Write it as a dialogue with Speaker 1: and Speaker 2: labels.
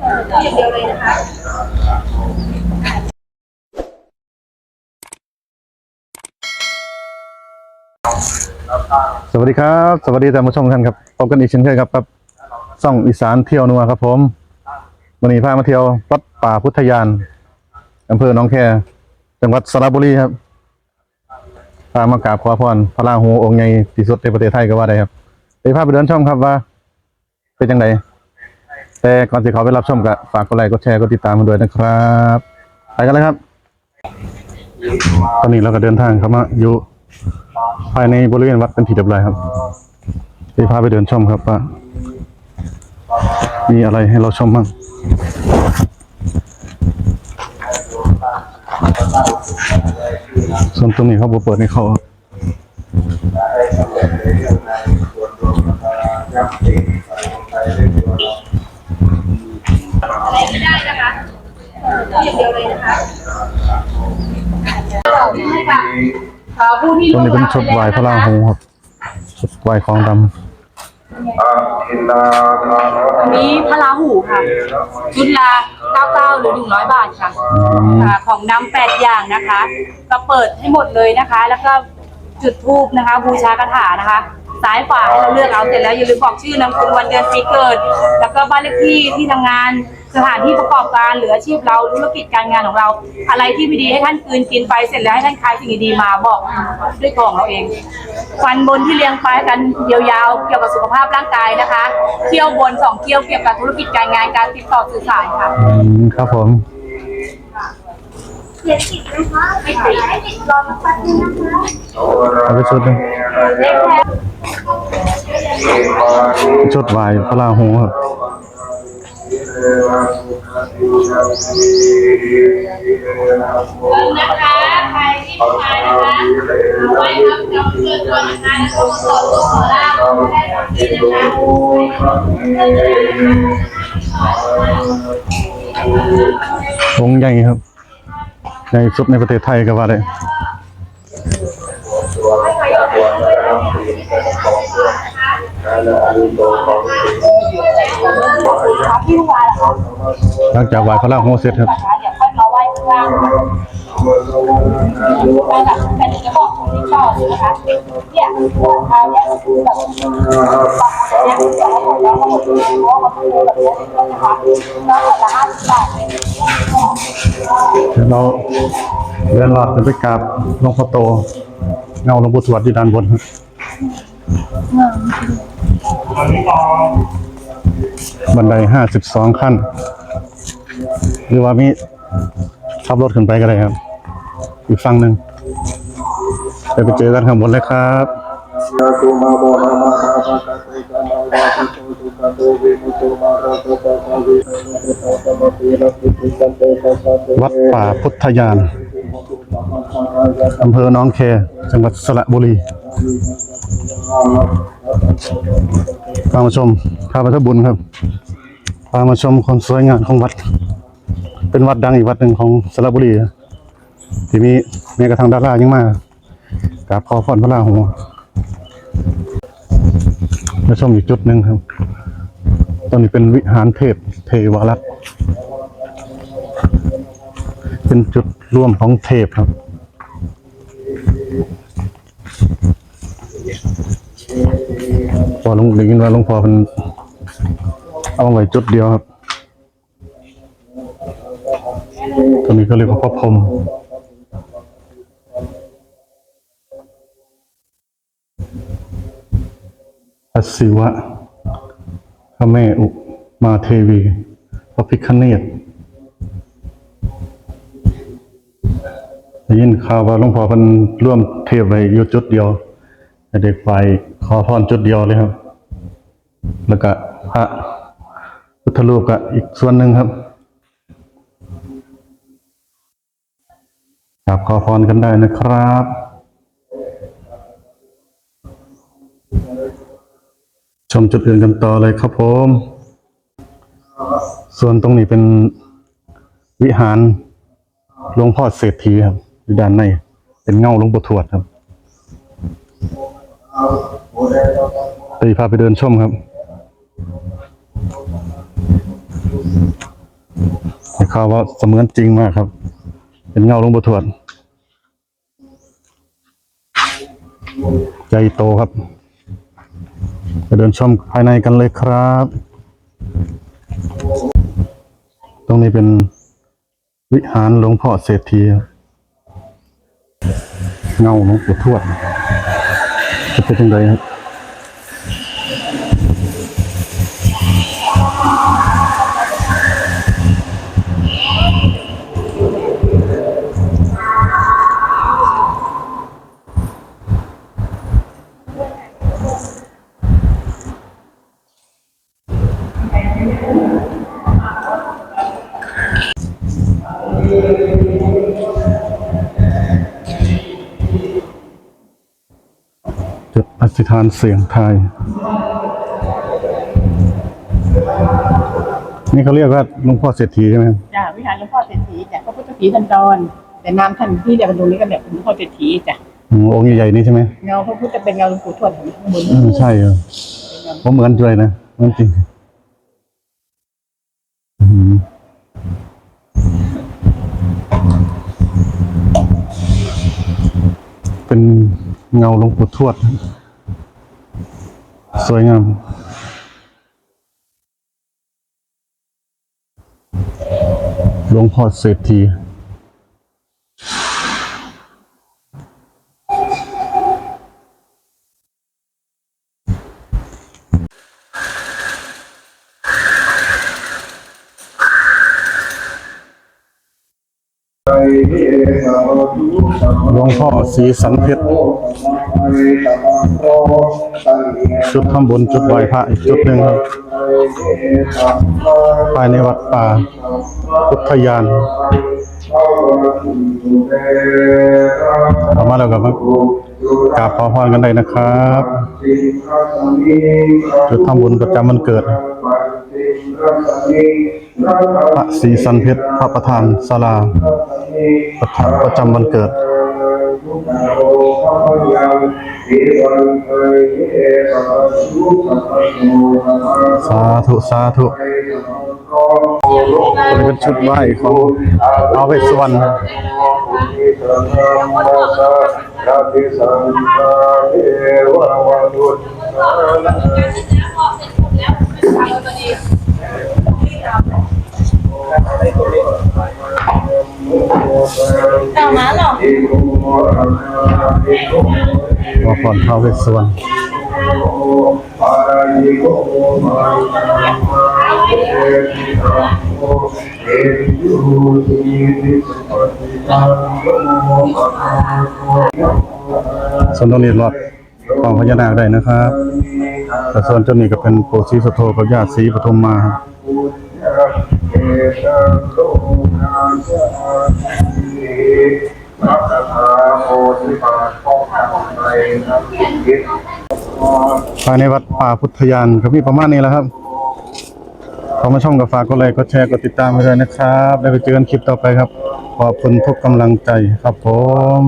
Speaker 1: อย่างเดียวเลยนะคะ
Speaker 2: สวัสดีครับ สวัสดีท่านผู้ชมท่านครับพบกันอีกเช่นเคยครับกับซ่องอีสานเที่ยวนัวครับผมวันนี้พามาเที่ยววัดป่าพุทธยานอำเภอหนองแคจังหวัดสระบุรีครับพามากราบขอพรพระราหูองค์ใหญ่ที่สุดในประเทศไทยก็ว่าได้ครับไปพาไปเดินชมครับว่า เป็นยังไง แต่ก่อนที่เขาไปรับชมก็ฝากกดไลค์กดแชร์กดติดตามมาด้วยนะครับ ไปกันเลยครับ ตอนนี้เราก็เดินทางเข้ามาอยู่ภายในบริเวณวัดเป็นที่เรียบร้อยครับไปพาไปเดินชมครับว่ามีอะไรให้เราชมบ้างส่วนตรงนี้เขาบเปิดในเขาครับ
Speaker 1: อะไรไม่ได้นะคะอย่าง เดียวเลยนะคะค่ะผู้ที่
Speaker 2: ตรงนี้เป็นชุดไหวพระราหูครับชุดไหวของด
Speaker 1: อันนี้พระราหูค่ะ ชุดละ99หรือ100บาทค่ะค่ะ ของนำแปดอย่างนะคะ ก็เปิดให้หมดเลยนะคะ แล้วก็จุดธูปนะคะ บูชากระถานะคะซ้ายขวาให้เราเลือกเอาเสร็จแล้วอย่าลืมบอกชื่อนามสกุลวันเดือนปีเกิด แล้วก็บ้านเลขที่ที่ทำงาน สถานที่ประกอบการหรืออาชีพเราธุรกิจการงานของเรา อะไรที่ไม่ดีให้ท่านคืนกินไปเสร็จแล้วให้ท่านคายสิ่งดีๆมาบอกด้วยตัวของเราเอง ฟันบนที่เลี้ยงไปกันยาวๆเกี่ยวกับสุขภาพร่างกายนะคะเที่ยวบนสองเที่ยวเกี่ยวกับธุรกิจการงานการติดต่อสื่อสารค่ะำ
Speaker 2: อืมครับผม
Speaker 1: เขียนติดนะคะไม่ติดไม่ติดรอสักแป๊บนึงนะคะ
Speaker 2: เอาไปชุดหนึง
Speaker 1: เลขแทน
Speaker 2: ชุดไหวพระราหูครับ
Speaker 1: นะคะใครที่ไม่มานะคะเอาไว้ครับจำเกินก่อนนะคะแล้วก็ขอตัวขอลาไม่ได้ทำดีนะคะ
Speaker 2: องค์ใหญ่ครับใหญ่สุดในประเทศไทยก็ว่าได้
Speaker 1: พี่วานค่ะ
Speaker 2: หลังจากไหว้พระราหูเสร็จครับ
Speaker 1: เดี๋ยวค่อยมาไหว้ข้างล่างไปแบบเป็นจะบอกตรงนี้ต่อเลยนะคะเนี่ยหัวเท้าเนี่ยแบบเนี่ยแล้วหมดแล้วหมดเลยเพราะว่าเขาแบบนี้นะคะแล้วละห้าสิบบาท
Speaker 2: เดี๋ยวเราเดินหลอดกันไปกราบหลวงพ่อโต เงาหลวงปู่ทวดที่ด้านบนครับ บันไดห้าสิบสองขั้น หรือว่ามีขับรถขึ้นไปก็ได้ครับ อีกฝั่งหนึ่งไปไปเจอกันข้างบนเลยครับวัดป่าพุทธยานอำเภอหน้องแคจังหวัดสระบุรีพามาชม พาไปทบุญครับ พามาชมความสวยงามของวัด เป็นวัดดังอีกวัดหนึ่งของสระบุรีที่มีแม้กระทั่งดารายังมากราบขอพรพระราหูมาชมอีกจุดหนึ่งครับ ตอนนี้เป็นวิหารเทพเทวรักษ์เป็นจุดร่วมของเทพครับพอลงได้ยินว่าหลวงพ่อเป็น เอาไว้จุดเดียวครับ ตัวนี้ก็เรียกว่าพระพรหมพระศิวะพระแม่อุมาเทวี พระพิฆเนศได้ยินข่าวว่าหลวงพ่อเพิ่นร่วมเทพไว้อยู่จุดเดียวให้เด็กไปขอพรจุดเดียวเลยครับ แล้วก็พระ พุทธรูปก็อีกส่วนหนึ่งครับครับขอพรกันได้นะครับชมจุดอื่นกันต่อเลยครับผม ส่วนตรงนี้เป็นวิหารหลวงพ่อเศรษฐีครับอยู่ด้านใน เป็นเงาหลวงปู่ทวดครับไปพาไปเดินชมครับ
Speaker 3: ข่าวว่าเสมือนจริงมากครับ เป็นเงาหลวงปู่ทวด ใจโตครับไปเดินชมภายในกันเลยครับ ตรงนี้เป็นวิหารหลวงพ่อเศรษฐีเงาหลวงปู่ทวดจะเป็นยังไงครับ ฐานเสียงไทายนี่เขาเรียกว่าหลวงพ่อเศรษฐีใช่ไหมครับ
Speaker 4: จ้ะวิหารหลวงพ่อเศรษฐีจ้ะพระพุทธศรีสันดรแต่นามท่านที่เรียกกันตรงนี้ก็แบบหลวงพ่อเศรษฐีจ้ะ
Speaker 3: อืมองค์ใหญ่ๆนี่ใช่ไหม
Speaker 4: เงาพระพุทธเป็นเงาหลวงปู่ทวดของข้างบน
Speaker 3: เออใช่เออผมเหมือนด้วยนะเหมือนจริงอืมเป็นเงาหลวงปู่ทวด สวยงาม หลวงพ่อเศรษฐี หลวงพ่อสีสันเพชรจุดข้างบนจุดไหวพระอีกจุดหนึ่งครับภายในวัดป่าพุทธยานเข้ามาแล้วกับกราบขอพรกันได้นะครับ จุดทำบุญประจำวันเกิด พระศรีสันเพชรพระประธานศาลาประธานประจำวันเกิดสาธุ สาธุนี่เป็นชุดไหว้ของอาไปสวรรค์
Speaker 4: ต่อมาหรอ
Speaker 3: ขอพรท้าวเวสสวรรณส่วนตรงนี้รอด ของพญานาคได้นะครับแต่ส่วนเจ้านี้ก็เป็นปู่ศรีสโธกับย่าศรีปทุมมาครับภายในวัดป่าพุทธยานก็มีประมาณนี้แหละครับขอมาช่องกับฝากกดไลค์กดแชร์กดติดตามไปด้วยนะครับแล้วไปเจอกันคลิปต่อไปครับ ขอบคุณทุกกำลังใจครับผม